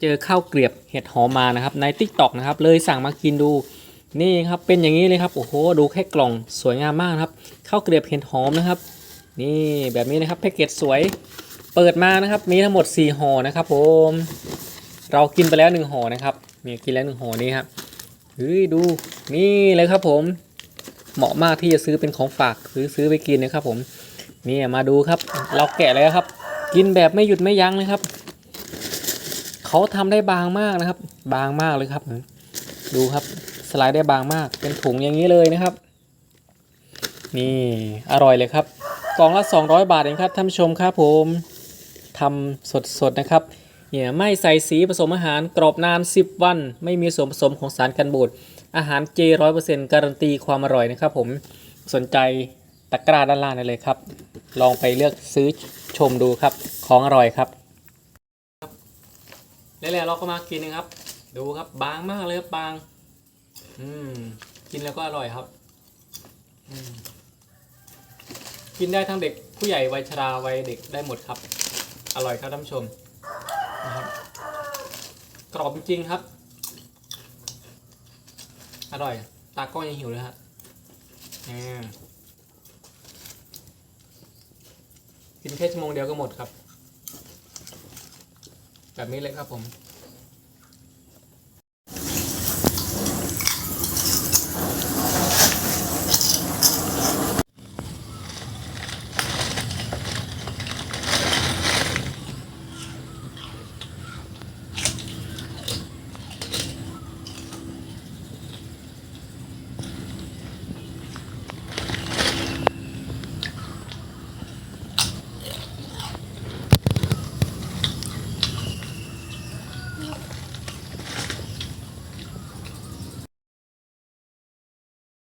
เจอข้าวเกลียบเห็ดหอมมานะครับใน t ิ k t o k นะครับเลยสั่งมากินดูนี่ครับเป็นอย่างนี้เลยครับโอ้โหดูแค่กล่องสวยงามมากครับข้าวเกลียบเห็ดหอมนะครับ นี่แบบนี้นะครับแพ็กเกจสวยเปิดมานะครับมีทั้งหมด4ห่อนะครับผมเรากินไปแล้ว1ห่อนะครับมีกินแล้ว1ห่อนี้ครับเฮ้ยดูนี่เลยครับผมเหมาะมากที่จะซื้อเป็นของฝากซื้อซื้อไปกินนะครับผมนี่มาดูครับ เราแกะแล้วครับ กินแบบไม่หยุดไม่ยั้งเลยครับ เขาทำได้บางมากนะครับ บางมากเลยครับ ดูครับสไลด์ได้บางมาก เป็นถุงอย่างนี้เลยนะครับ นี่อร่อยเลยครับกล่องละ 200 บาทเองครับท่านผู้ชมครับผมทำสดๆนะครับเนี่ยไม่ใส่สีผสมอาหารกรอบนาน 10 วัน ไม่มีส่วนผสมของสารกันบูดอาหารเจร้อยเปอร์เซ็นต์การันตีความอร่อยนะครับผมสนใจตะกร้าด้านล่างได้เลยครับ ลองไปเลือกซื้อชมดูครับของอร่อยครับ แล้วเราก็มากินนะครับ ดูครับบางมากเลยครับบาง อืม กินแล้วก็อร่อยครับอืมกินได้ทั้งเด็กผู้ใหญ่วัยชราวัยเด็กได้หมดครับ อร่อยครับท่านผู้ชมนะครับ กรอบจริงครับ อร่อย ตาก้องยังหิวเลยฮะอ่ากินแค่ชั่วโมงเดียวก็หมดครับ แบบนี้เลยครับผม